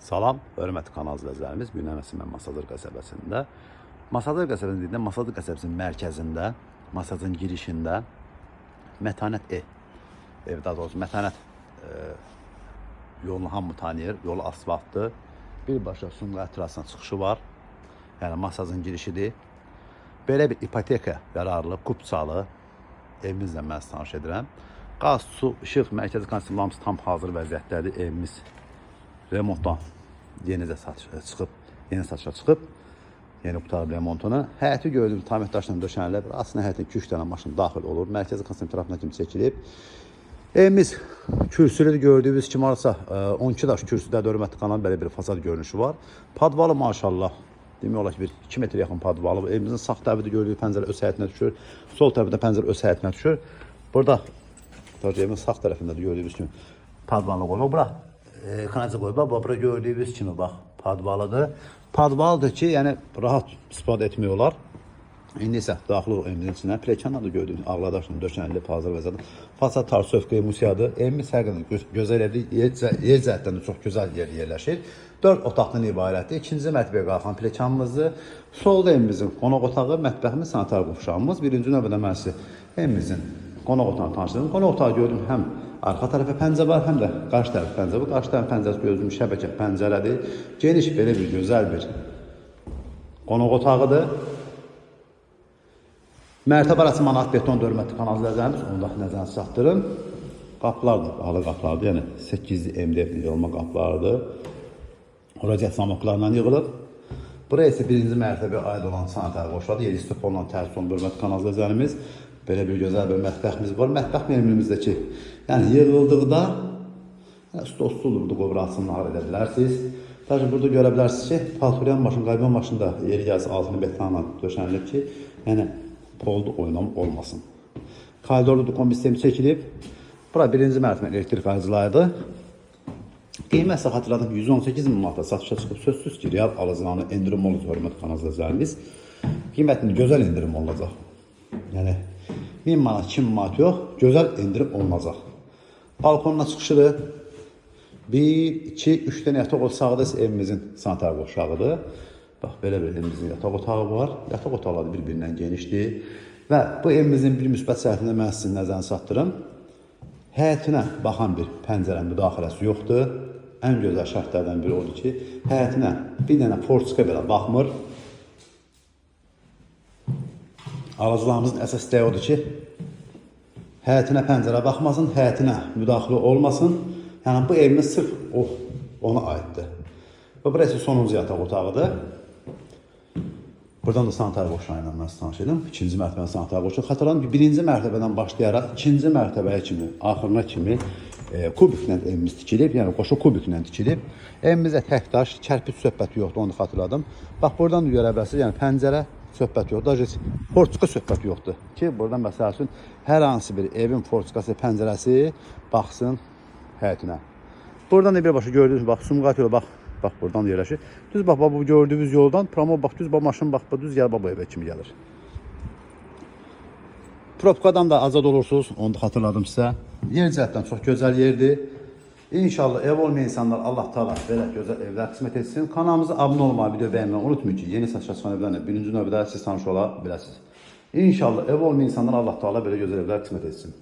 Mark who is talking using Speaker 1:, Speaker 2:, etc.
Speaker 1: Salam, hörmətli kanal izləyicilərimiz. Bu gün Əməsin mən Masadır qəsəbəsində. Masadır qəsəbəsində deyildə, Masadır qəsəbəsinin mərkəzində, Masazın girişində Mətanət ev. Ev daha doğrusu Mətanət e, yolunu hamı tanıyır. Yolu asfaltdır. Birbaşa Sumqa ətrafına çıxışı var. Yəni Masazın girişidir. Belə bir ipoteka qərarlı, kupçalı evimizlə mən tanış edirəm. Qaz, su, işıq, mərkəzi kondisionerlərimiz tam hazır vəziyyətdədir. Evimiz remontdan yenicə satışa çıxıb, yeni satışa çıxıb. Yeni qutarıb remontunu. Həyəti gördüyüm tam daşla döşənilib. Aslında həyətin 2-3 dənə maşın daxil olur. Mərkəzi kondisioner tərəfindən kimi çəkilib. Evimiz kürsülü gördüyünüz kimi varsa 12 daş kürsüdə hörmətli kanal belə bir fasad görünüşü var. Padvalı maşallah demək olar ki bir 2 metr yaxın padvalı. Evimizin sağ tərəfində gördüyü pəncərə öz həyətinə düşür. Sol tərəfində pəncərə öz həyətinə düşür. Burada Tabii evin sağ tərəfində də gördüyünüz kimi padvalı qoyulub. Bura e, kanaliza qoyulub. Bax, bura gördüyünüz kimi bax padvalıdır. Padvalıdır ki, yəni rahat istifadə etmək olar. İndi isə daxil olub evimizin içinə plekanla da gördüyünüz ağladaşla döşənilib hazır vəziyyətdə. Fasad tarsövkə musiyadır. Evimiz həqiqətən gö gözəl evdir. Yer, yer cəhətdən də çox gözəl yer yerləşir. 4 otaqdan ibarətdir. İkinci mərtəbəyə qalxan plekanımızdır. Solda evimizin qonaq otağı, mətbəximiz, sanitar qovşağımız. Birinci növbədə mən sizə evimizin qonaq otağını tanışdırdım. Qonaq otağı gördüm həm arxa tərəfə pəncərə var, həm də qarşı tərəf pəncərə var. Qarşı tərəf pəncərəsi gördüyüm şəbəkə pəncərədir. Geniş belə bir gözəl bir qonaq otağıdır. Mərtəbə arası manat beton dörmətli kanal ləzərimiz, onu da nəzərə çatdırın. Qapılar da bağlı qapılardır, yəni 8 MDF olma qapılardır. Radiat samoklarla yığılıb. Buraya isə birinci mərtəbə aid olan sanitar qoşuladı. Yeri istifonla təsis olunmuş hörmətli kanal ləzərimiz. Belə bir gözəl bir mətbəximiz var. Mətbəx menümüzdəki, yəni yığıldıqda stolsuzdur burada qoyub rahatsızlıq edə bilərsiniz. Sadəcə burada görə bilərsiniz ki, palturyan maşın, qayban maşında yeri yazı altını betonla döşənilib ki, yəni polda oynam olmasın. Koridorda da kombi sistemi çəkilib. Bura birinci mərtəbə elektrik ayrıcılarıdır. Qiymət isə xatırladım 118 min manata satışa çıxıb sözsüz ki, real alıcılarına endirim olacaq hörmətli kanalcılarımız. Qiymətində gözəl endirim olacaq. Yəni 1000 manat, 2000 manat yox, gözəl endirim olunacaq. Balkonuna çıxışıdır. 1, 2, 3 dənə yataq otağı sağda isə evimizin sanitar qoşağıdır. Bax belə bir evimizin yataq otağı var. Yataq otaqları bir-birindən genişdir. Və bu evimizin bir müsbət cəhətini mən sizin nəzərinə çatdırım. Həyətinə baxan bir pəncərə müdaxiləsi yoxdur. Ən gözəl şərtlərdən biri odur ki, həyətinə bir dənə forçika belə baxmır. Alıcılarımızın əsas istəyi odur ki, həyətinə pəncərə baxmasın, həyətinə müdaxilə olmasın. Yəni bu evimiz sırf o ona aiddir. Və burası sonuncu yataq otağıdır. Buradan da sanitar qoşağı ilə mən tanış edim. İkinci mərtəbə sanitar qoşağı. Xatırladım ki, birinci mərtəbədən başlayaraq ikinci mərtəbəyə kimi, axırına kimi e, kubiklə evimiz tikilib, yəni qoşu kubiklə tikilib. Evimizdə tək daş, kərpic söhbəti yoxdur, onu xatırladım. Bax buradan da görə bilərsiniz, yəni pəncərə söhbət yoxdur. Porçuqa söhbət yoxdur ki, burada məsəl üçün hər hansı bir evin porçuqası, pəncərəsi baxsın həyətinə. Buradan da birbaşa gördünüz, bax Sumqayıt yolu bax bax buradan da yerləşir. Düz bax, bax bu gördüyünüz yoldan promo bax düz bax maşın bax bu düz gəlir bax bu evə kimi gəlir. Propkadan da azad olursunuz, onu da xatırladım sizə. Yer cəhətdən çox gözəl yerdir. İnşallah ev olmayan insanlar Allah Taala belə gözəl evlər qismət etsin. Kanalımıza abunə olmayı, video bəyənməyi unutmayın yeni satışa çıxan evlərlə birinci növbədə siz tanış ola. İnşallah ev olmayan insanlar Allah Taala belə gözəl evlər qismət etsin.